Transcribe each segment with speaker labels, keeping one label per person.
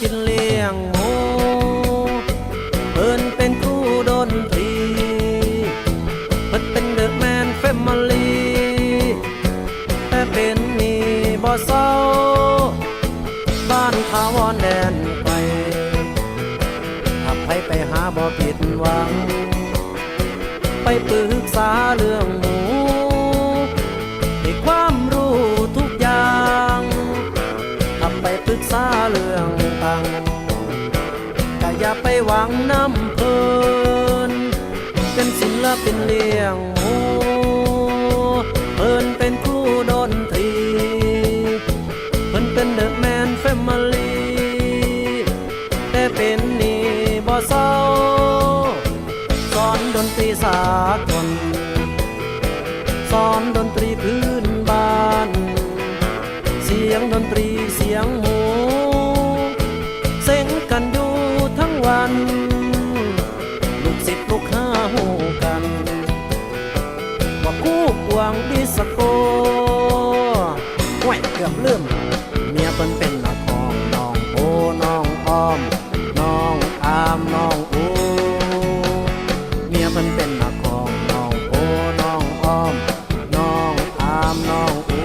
Speaker 1: กินเลี้ยงโมเพิ่นเป็นครูดนตรีเพิ่นเป็นเดอะแมนแฟมิลี่แต่เป็นมีบ่เศร้า บ้านขาวอนแดนไปถ้าไปไปหาบ่ผิดหวัง ไปปรึกษาเรื่องหมูให้ความรู้ทุกอย่าง ไปปรึกษาเรื่อง ตังก็อย่าไปหวังน้ำเพลิน เป็นศิลปินเลี้ยงหูเพิ่นเป็นครูดนตรีเพิ่นเป็นเดอะแมนแฟมิลี่แต่เป็นนี่บ่เศร้าสอนดนตรีสากลสอนดนตรีพื้นบ้าน เสียงดนตรีเสียงมู วงดิสโก้ห่วยเกือบลืมเมียเพิ่นเป็นนักของน้องโอน้องอ้อม น้องอามน้องอูเมียเพิ่นเป็นนักของน้องโอน้องอ้อม น้องอามน้องอู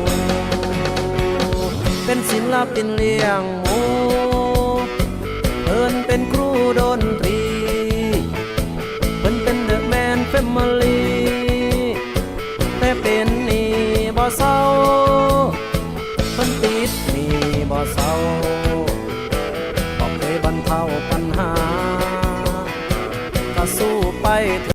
Speaker 1: เป็นศิลปินเลี้ยงหมูเพิ่นเป็นครูดนตรีเพิ่นเป็นเดอะแมนแฟมิลี่ เศร้าเพิ่นติดหนี่บ่เศร้าบ่เคยบรรเทาปัญหาก็สู้ไป